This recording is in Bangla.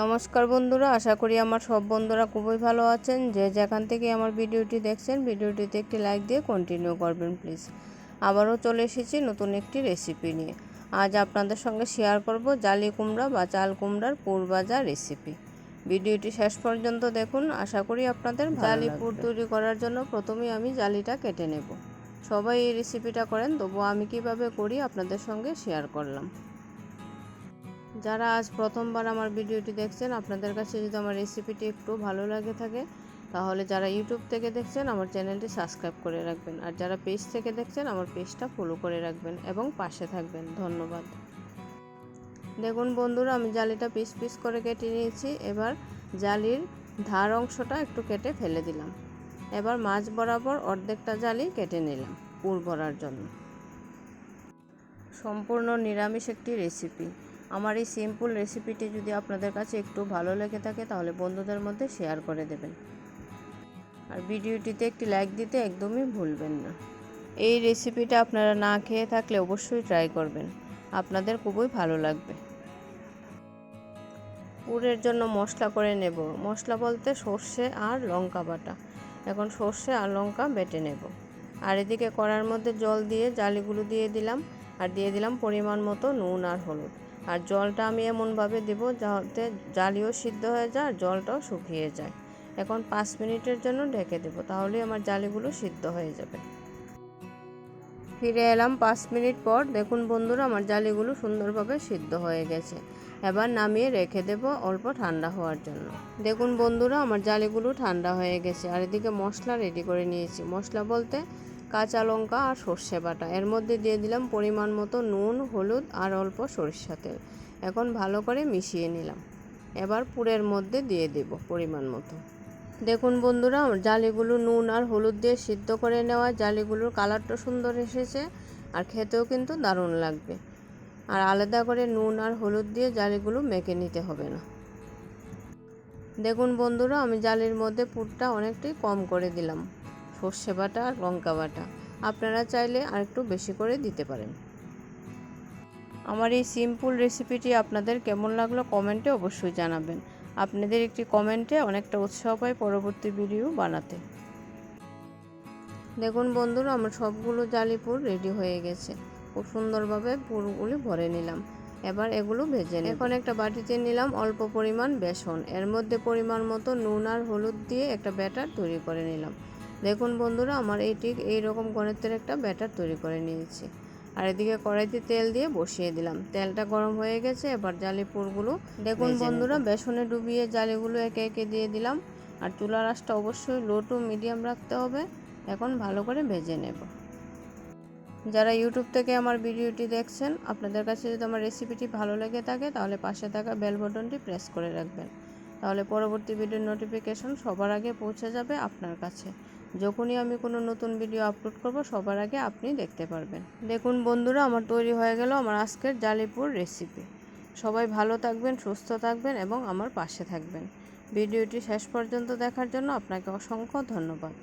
নমস্কার বন্ধুরা আশা করি আমার সব বন্ধুরা খুবই ভালো আছেন। যে যেখান থেকে আমার ভিডিওটি দেখছেন ভিডিওটিতে একটি লাইক দিয়ে কন্টিনিউ করবেন প্লিজ আবারও চলে এসেছি নতুন একটি রেসিপি নিয়ে। আজ আপনাদের সঙ্গে শেয়ার করব জালি কুমড়া বা চাল কুমড়ার পুর ভাজা রেসিপি ভিডিওটি শেষ পর্যন্ত দেখুন আশা করি আপনাদের জালি পুর তৈরি করার জন্য প্রথমেই আমি জালিটা কেটে নেব। সবাই এই রেসিপিটা করেন তবুও আমি কীভাবে করি আপনাদের সঙ্গে শেয়ার করলাম। যারা আজ প্রথমবার আমার ভিডিওটি দেখছেন, আপনাদের কাছে যদি আমার রেসিপিটি একটু ভালো লাগে থাকে, তাহলে যারা ইউটিউব থেকে দেখছেন, আমার চ্যানেলটি সাবস্ক্রাইব করে রাখবেন। আর যারা পেজ থেকে দেখছেন, আমার পেজটা ফলো করে রাখবেন এবং পাশে থাকবেন। ধন্যবাদ। দেখুন বন্ধুরা, আমি জালিটা পিস পিস করে কেটে নিয়েছি। এবার জালির ধার অংশটা একটু কেটে ফেলে দিলাম। এবার মাছ বরাবর অর্ধেকটা জালি কেটে নিলাম পুর ভরার জন্য। সম্পূর্ণ নিরামিষ একটি রেসিপি। আমার এই সিম্পল রেসিপিটি যদি আপনাদের কাছে একটু ভালো লেগে থাকে, তাহলে বন্ধুদের মধ্যে শেয়ার করে দেবেন। আর ভিডিওটিতে একটি লাইক দিতে একদমই ভুলবেন না। এই রেসিপিটা আপনারা না খেয়ে থাকলে অবশ্যই ট্রাই করবেন। আপনাদের খুবই ভালো লাগবে। পুরের জন্য মশলা করে নেব। মশলা বলতে সর্ষে আর লঙ্কা বাটা। এখন সর্ষে আর লঙ্কা বেটে নেব। আর এদিকে কড়ার মধ্যে জল দিয়ে, জালিগুলো দিয়ে দিলাম। আর দিয়ে দিলাম পরিমাণ মতো নুন আর হলুদ। আর জলটা আমি এমনভাবে দেবো যাতে জালিও সিদ্ধ হয়ে যায় আর জলটাও শুকিয়ে যায়। এখন পাঁচ মিনিটের জন্য ঢেকে দেবো তাহলে আমার জালিগুলো সিদ্ধ হয়ে যাবে। ফিরে এলাম পাঁচ মিনিট পর। দেখুন বন্ধুরা, আমার জালিগুলো সুন্দরভাবে সিদ্ধ হয়ে গেছে। এবার নামিয়ে রেখে দেব অল্প ঠান্ডা হওয়ার জন্য। দেখুন বন্ধুরা, আমার জালিগুলো ঠান্ডা হয়ে গেছে। আর এদিকে মশলা রেডি করে নিয়েছি। মশলা বলতে কাঁচা লঙ্কা আর সর্ষে বাটা। এর মধ্যে দিয়ে দিলাম পরিমাণ মতো নুন, হলুদ আর অল্প সরিষা তেল। এখন ভালো করে মিশিয়ে নিলাম। এবার পুরের মধ্যে দিয়ে দেব পরিমাণ মতো। দেখুন বন্ধুরা, জালিগুলো নুন আর হলুদ দিয়ে সিদ্ধ করে নেওয়া। জালিগুলোর কালারটা সুন্দর এসেছে আর খেতেও কিন্তু দারুণ লাগবে। আর আলাদা করে নুন আর হলুদ দিয়ে জালিগুলো মেখে নিতে হবে না। দেখুন বন্ধুরা, আমি জালির মধ্যে পুরটা অনেকটাই কম করে দিলাম। সর্ষে বাটা আর লঙ্কা বাটা। আপনারা চাইলে আর একটু বেশি করে দিতে পারেন। আমার এই সিম্পল রেসিপিটি আপনাদের কেমন লাগল কমেন্টে অবশ্যই জানাবেন। আপনাদের একটি কমেন্টে অনেকটা উৎসাহ পাই পরবর্তী ভিডিও বানাতে। দেখুন বন্ধুরা, আমার সবগুলো জালিপুর রেডি হয়ে গেছে। খুব সুন্দরভাবে পুরগুলি ভরে নিলাম। এবার এগুলো ভেজে নিই। এখন একটা বাটিতে নিলাম অল্প পরিমাণ বেসন। এর মধ্যে পরিমাণ মতো নুন আর হলুদ দিয়ে একটা ব্যাটার তৈরি করে নিলাম। দেখুন বন্ধুরা আমার এই ঠিক এইরকম গণিতের একটা ব্যাটার তৈরি করে নিয়েছি। আর এদিকে কড়াইতে তেল দিয়ে বসিয়ে দিলাম। তেলটা গরম হয়ে গেছে এবার জালিপুরগুলো। দেখুন বন্ধুরা বেসনে ডুবিয়ে জালিগুলো একে একে দিয়ে দিলাম। আর চুলার আঁচটা অবশ্যই লো টু মিডিয়াম রাখতে হবে। এখন ভালো করে ভেজে নেব। যারা ইউটিউব থেকে আমার ভিডিওটি দেখছেন আপনাদের কাছে যদি আমার রেসিপিটি ভালো লেগে থাকে তাহলে পাশে থাকা বেল বটনটি প্রেস করে রাখবেন। তাহলে পরবর্তী ভিডিওর নোটিফিকেশন সবার আগে পৌঁছে যাবে আপনার কাছে। যখনই আমি কোনো নতুন ভিডিও আপলোড করব, সবার আগে আপনি দেখতে পারবেন। দেখুন বন্ধুরা, আমার তৈরি হয়ে গেল আমার আজকের জালিপুর রেসিপি সবাই ভালো থাকবেন, সুস্থ থাকবেন এবং আমার পাশে থাকবেন। ভিডিওটি শেষ পর্যন্ত দেখার জন্য আপনাকে অসংখ্য ধন্যবাদ।